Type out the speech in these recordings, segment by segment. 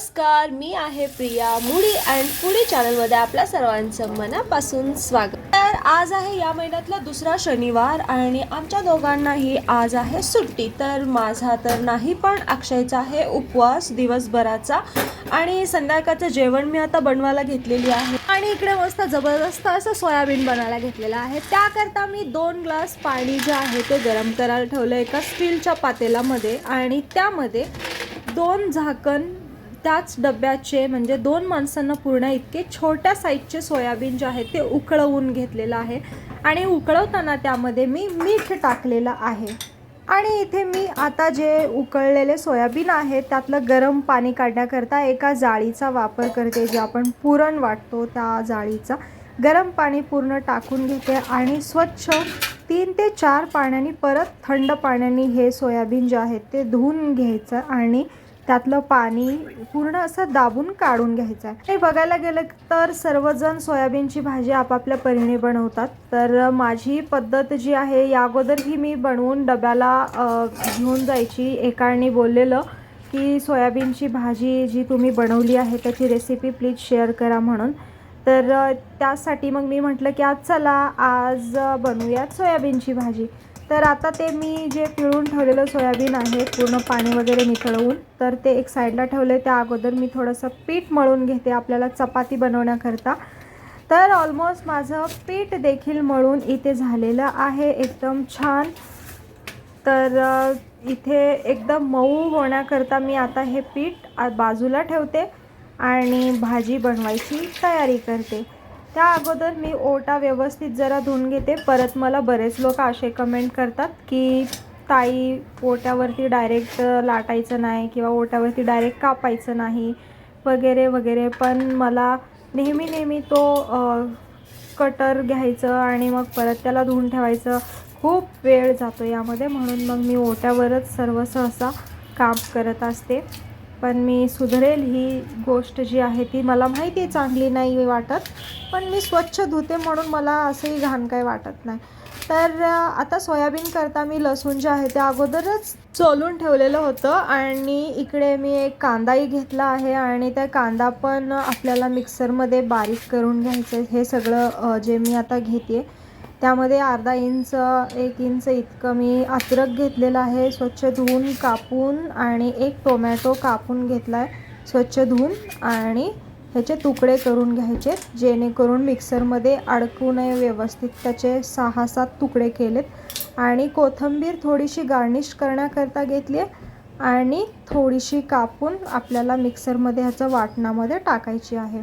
नमस्कार मी आहे प्रिया मुडी अँड पुडी चॅनलमध्ये आपल्या सर्वांचं मनापासून स्वागत. तर आज आहे या महिन्यातला दुसरा शनिवार आणि आमच्या दोघांनाही आज आहे सुट्टी. तर माझा तर नाही पण अक्षयचा आहे उपवास दिवसभराचा आणि संध्याकाळचं जेवण मी आता बनवायला घेतलेली आहे. आणि इकडे मस्त जबरदस्त असं सोयाबीन बनायला घेतलेलं आहे. त्याकरता मी दोन ग्लास पाणी जे आहे ते गरम करायला ठेवलं एका स्टीलच्या पातेलामध्ये आणि त्यामध्ये दोन झाकण त्याच डब्याचे म्हणजे दोन माणसांना पूर्ण इतके छोट्या साईजचे सोयाबीन जे आहे ते उकळवून घेतलेलं आहे. आणि उकळवताना त्यामध्ये मी मीठ टाकलेलं आहे. आणि इथे मी आता जे उकळलेले सोयाबीन आहे त्यातलं गरम पाणी काढण्याकरता एका जाळीचा वापर करते जे आपण पुरण वाटतो त्या जाळीचा. गरम पाणी पूर्ण टाकून घेते आणि स्वच्छ तीन ते चार पाण्याने परत थंड पाण्याने हे सोयाबीन जे आहे ते धुवून घ्यायचं आणि त्यातलं पाणी पूर्ण असं दाबून काढून घ्यायचं आहे. हे बघायला गेलं तर सर्वजण सोयाबीनची भाजी आपापल्या परीने बनवतात. तर माझी पद्धत जी आहे या अगोदर ही मी बनवून डब्याला घेऊन जायची एकाने बोललेलं की सोयाबीनची भाजी जी तुम्ही बनवली आहे त्याची रेसिपी प्लीज शेअर करा म्हणून. तर त्यासाठी मग मी म्हटलं की आज चला आज बनवूयात सोयाबीनची भाजी. तर आता ते मी जे पिळून ठेवलेलं सोयाबीन आहे पूर्ण पाणी वगैरे निथळवून तर ते एक साईडला ठेवले त्या अगोदर मी थोडंसं पीठ मळून घेते आपल्याला चपाती बनवण्याकरता. तर ऑलमोस्ट माझं पीठ देखील मळून इथे झालेलं आहे एकदम छान. तर इथे एकदम मऊ होण्याकरता मी आता हे पीठ बाजूला ठेवते आणि भाजी बनवायची तयारी करते. त्या अगोदर मी ओटा व्यवस्थित जरा धुवून घेते. परत मला बरेच लोक असे कमेंट करतात की ताई ओट्यावरती डायरेक्ट लाटायचं नाही किंवा ओट्यावरती डायरेक्ट कापायचं नाही वगैरे वगैरे. पण मला नेहमी नेहमी तो कटर घ्यायचं आणि मग परत त्याला धुवून ठेवायचं. खूप वेळ जातो यामध्ये. म्हणून मग मी ओट्यावरच सर्व सहसा काम करत असते. पण मी सुधरेल ही गोष्ट जी आहे ती मला माहिती आहे चांगली नाही वाटत. पण मी स्वच्छ धुते म्हणून मला असंही घाण काही वाटत नाही. तर आता सोयाबीन करता मी लसूण जे आहे ते अगोदरच चोलून ठेवलेलं होतं आणि इकडे मी एक कांदाही घेतला आहे आणि त्या कांदा पण आपल्याला मिक्सरमध्ये बारीक करून घ्यायचं हे सगळं जे मी आता घेते त्यामध्ये अर्धा इंच एक इंच इतकं मी अद्रक घेतलेलं आहे. स्वच्छ धुवून कापून आणि एक टोमॅटो कापून घेतला आहे स्वच्छ धुवून आणि ह्याचे तुकडे करून घ्यायचे जेणेकरून मिक्सरमध्ये अडकू नये व्यवस्थित त्याचे सहा सात तुकडे केलेत. आणि कोथिंबीर थोडीशी गार्निश करण्याकरता घेतली आहे आणि थोडीशी कापून आपल्याला मिक्सरमध्ये ह्याचं वाटणामध्ये टाकायची आहे.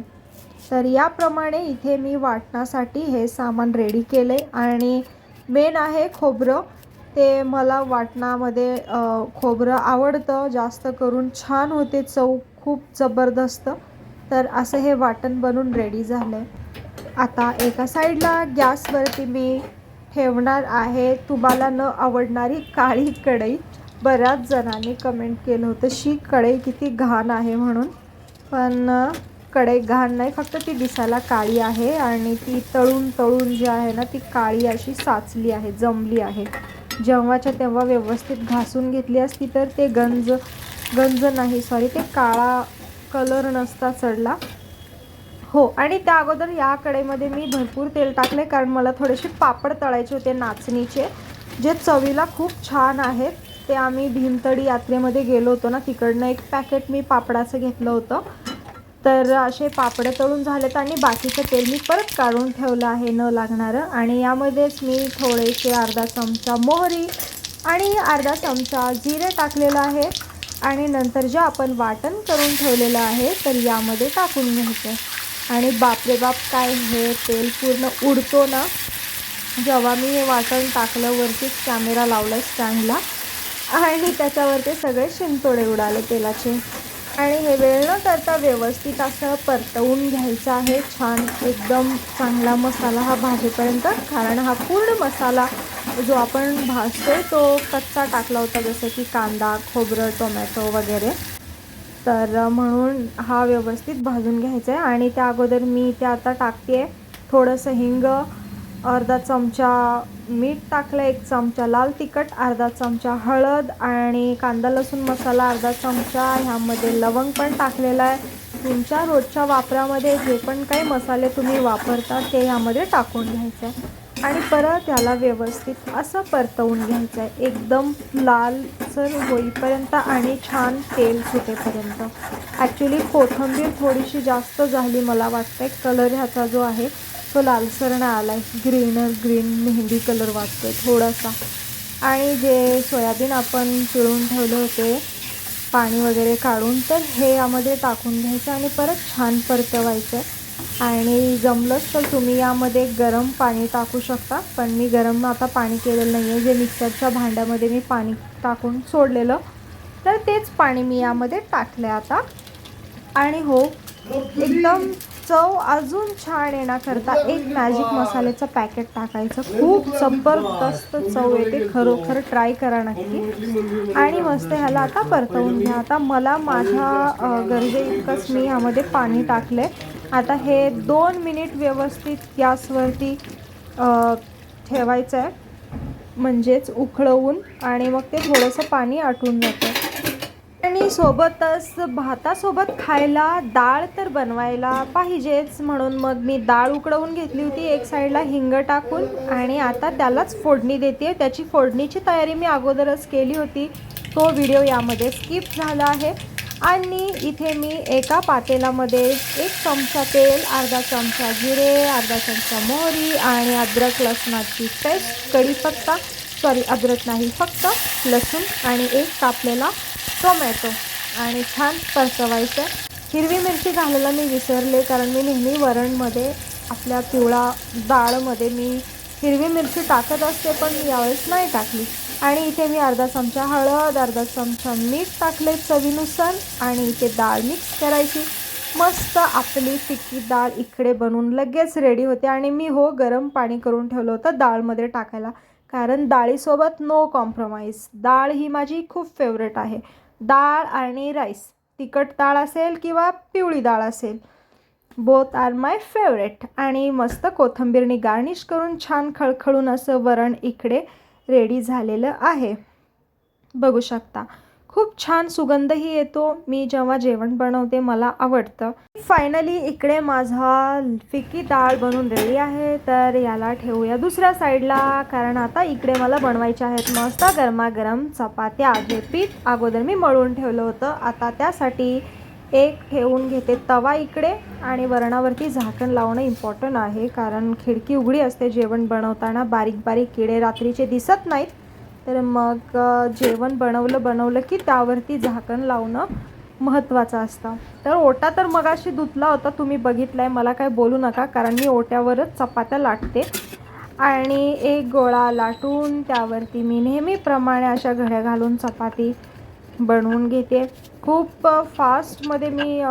तर याप्रमाणे इथे मी वाटण्यासाठी हे सामान रेडी केले आणि मेन आहे खोबरं. ते मला वाटणामध्ये खोबरं आवडतं जास्त करून छान होते चव खूप जबरदस्त. तर असं हे वाटण बनून रेडी झालं आहे आता एका साईडला गॅसवरती मी ठेवणार आहे. तुम्हाला न आवडणारी काळी कढई. बऱ्याच जणांनी कमेंट केलं होतं शी कढई किती घाण आहे म्हणून. पण कडे घाण नाही फक्त ती दिसायला काळी आहे आणि ती तळून तळून जी आहे ना ती काळी अशी साचली आहे जमली आहे. जेव्हाच्या तेव्हा व्यवस्थित घासून घेतली असती तर ते गंज गंज नाही सॉरी ते काळा कलर नसता चढला. हो आणि त्या अगोदर या कडेमध्ये मी भरपूर तेल टाकले कारण मला थोडेसे पापड तळायचे होते नाचणीचे जे चवीला खूप छान आहेत. ते आम्ही भीमतडी यात्रेमध्ये गेलो होतो ना तिकडनं एक पॅकेट मी पापडाचं घेतलं होतं. तर असे पापडं तळून झालेत आणि बाकीचं तेल मी परत काढून ठेवलं आहे न लागणारं. आणि यामध्येच मी थोडेसे अर्धा चमचा मोहरी आणि अर्धा चमचा जिरे टाकलेलं आहे. आणि नंतर जे आपण वाटण करून ठेवलेलं आहे तर यामध्ये टाकून घ्यायचं. आणि बापरे बाप काय हे तेल पूर्ण उडतो ना. जेव्हा मी हे वाटण टाकलं वरतीच कॅमेरा लावला स्टँडला. आणि त्याच्यावरती सगळे शिंतोडे उडाले तेलाचे. आणि हे वेळ न करता व्यवस्थित असं परतवून घ्यायचं आहे. छान एकदम चांगला मसाला हा भाजीपर्यंत. कारण हा पूर्ण मसाला जो आपण भाजतो तो कच्चा टाकला होता जसं की कांदा खोबरं टोमॅटो वगैरे. तर म्हणून हा व्यवस्थित भाजून घ्यायचा आहे. आणि त्या अगोदर मी ते आता टाकते आहे थोडंसं हिंग अर्धा चमचा मीठ टाकलं एक चमचा लाल तिखट अर्धा चमचा हळद आणि कांदा लसूण मसाला अर्धा चमचा ह्यामध्ये लवंग पण टाकलेला आहे. तुमच्या रोजच्या वापरामध्ये जे पण काही मसाले तुम्ही वापरता ते ह्यामध्ये टाकून घ्यायचं आहे. आणि परत याला व्यवस्थित असं परतवून घ्यायचं आहे. एकदम लालसर होईपर्यंत आणि छान तेल सुटेपर्यंत. ॲक्च्युली कोथिंबीर थोडीशी जास्त झाली मला वाटतं कलर ह्याचा जो आहे तो लालसर ना आला आहे ग्रीनर ग्रीन मेहंदी कलर वाटतो थोडासा. आणि जे सोयाबीन आपण पिळून ठेवले होते पाणी वगैरे काढून तर हे यामध्ये टाकून घ्यायचं आणि परत छान परतवायचं. आणि जमलंच तर तुम्ही यामध्ये गरम पाणी टाकू शकता पण मी गरम आता पाणी केलेलं नाही आहे जे मिक्सरच्या भांड्यामध्ये मी पाणी टाकून सोडलेलं तर तेच पाणी मी यामध्ये टाकलं आता. आणि हो एकदम चव अजून छान येण्याकरता एक मॅजिक मसाल्याचं पॅकेट टाकायचं. खूप जबरदस्त चव येते. खरोखर ट्राय करा नक्की. आणि मस्त ह्याला आता परतवून घ्या. आता मला माझ्या गरजे इतकंच मी ह्यामध्ये पाणी टाकले आता हे दोन मिनिट व्यवस्थित गॅसवरती ठेवायचं आहे म्हणजेच उकळवून आणि मग ते थोडंसं पाणी आटून जातं. आणि सोबतच भातासोबत खायला डाळ तर बनवायला पाहिजेच. म्हणून मग मी डाळ उकडवून घेतली होती एक साईडला हिंग टाकून. आणि आता त्यालाच फोडणी देते त्याची फोडणीची तयारी मी अगोदरच केली होती. तो व्हिडिओ यामध्ये स्किप झाला आहे. आणि इथे मी एका पातेलामध्ये एक चमचा तेल अर्धा चमचा जिरे अर्धा चमचा मोहरी आणि अद्रक लसणाची पेस्ट कढीपत्ता सॉरी अद्रक नाही फक्त लसूण आणि एक कापलेला टोमॅटो आणि छान परतवायचं. हिरवी मिरची घालायला मी विसरले कारण मी नेहमी वरणमध्ये आपल्या पिवळा डाळमध्ये मी हिरवी मिरची टाकत असते पण मी यावेळेस नाही टाकली. आणि इथे मी अर्धा चमचा हळद अर्धा चमचा मीठ टाकले चवीनुसार आणि इथे डाळ मिक्स करायची. मस्त आपली फिक्की डाळ इकडे बनवून लगेच रेडी होते आणि मी हो गरम पाणी करून ठेवलं होतं डाळमध्ये टाकायला. कारण डाळीसोबत नो कॉम्प्रोमाइज डाळ ही माझी खूप फेवरेट आहे. डाळ आणि राईस तिखट डाळ असेल किंवा पिवळी डाळ असेल. बोथ आर माय फेवरेट आणि मस्त कोथिंबीरनी गार्निश करून छान खळखळून असं वरण इकडे रेडी झालेलं आहे. बघू शकता. खूप छान सुगंधही येतो. मी जेव्हा जेवण बनवते मला आवडतं. फायनली इकडे माझा फिकी डाळ बनून रेडी आहे. तर याला ठेवूया दुसऱ्या साईडला कारण आता इकडे मला बनवायच्या आहेत मस्त गरमागरम चपात्या. जे पीठ अगोदर मी मळून ठेवलं होतं. आता त्यासाठी एक ठेवून घेते तवा इकडे आणि वरणावरती झाकण लावणं इम्पॉर्टंट आहे कारण खिडकी उघडी असते जेवण बनवताना. बारीक बारीक किडे रात्रीचे दिसत नाहीत. तर मग जेवण बनवलं बनवलं की त्यावरती झाकण लावणं महत्त्वाचं असतं. तर ओटा तर मगाशी धुतला होता तुम्ही बघितला आहे मला काय बोलू नका कारण मी ओट्यावरच चपात्या लाटते. आणि एक गोळा लाटून त्यावरती मी नेहमीप्रमाणे अशा घड्या घालून चपाती बनवून घेते. खूप फास्टमध्ये मी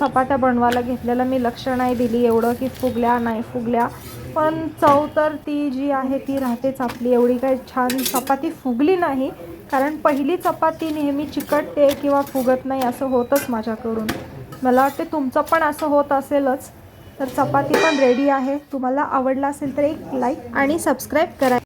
चपात्या बनवायला घेतलेलं मी लक्ष नाही दिली एवढं की फुगल्या नाही फुगल्या. पण चव तर ती जी आहे ती राहतेच आपली. एवढी काही छान चपाती फुगली नाही. कारण पहिली चपाती नेहमी चिकटते किंवा फुगत नाही असं होतंच माझ्याकडून. मला वाटते तुमचं पण असं होत असेलच. तर चपाती पण रेडी आहे. तुम्हाला आवडला असेल तर एक लाईक आणि सबस्क्राईब करा.